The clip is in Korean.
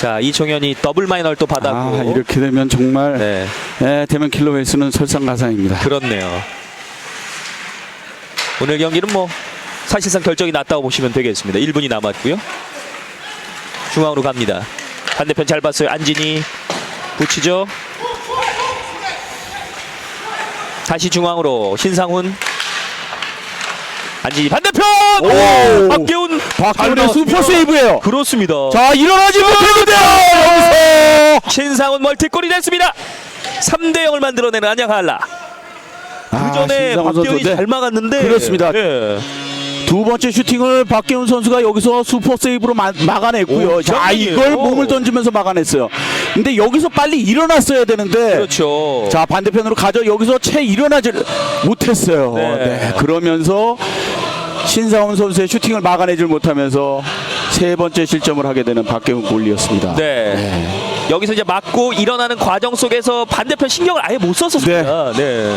자 이종현이 더블 마이너를 또 받았고 아, 이렇게 되면 정말 네 예, 대면 킬러 웨이스는 설상가상입니다. 그렇네요. 오늘 경기는 뭐 사실상 결정이 났다고 보시면 되겠습니다. 1분이 남았고요. 중앙으로 갑니다. 반대편 잘 봤어요. 안진이 붙이죠. 다시 중앙으로 신상훈. 안진이 반대편. 오! 박계훈. 잘 박기훈의. 슈퍼 세이브예요. 그렇습니다. 자, 일어나지 못했는데요. 신상훈 멀티골이 됐습니다. 3대 0을 만들어내는 안양 한라. 그 아, 전에 신상훈 선수, 네. 잘 막았는데 그렇습니다. 예. 두 번째 슈팅을 박기훈 선수가 여기서 슈퍼 세이브로 마- 막아냈고요. 오, 자. 이걸 몸을 던지면서 막아냈어요. 근데 여기서 빨리 일어났어야 되는데 그렇죠. 자 반대편으로 가죠. 여기서 채 일어나지 못했어요. 네. 네. 그러면서 신상훈 선수의 슈팅을 막아내질 못하면서 세 번째 실점을 하게 되는 박계훈 골리였습니다. 네. 여기서 이제 맞고 일어나는 과정 속에서 반대편 신경을 아예 못 썼었습니다. 네.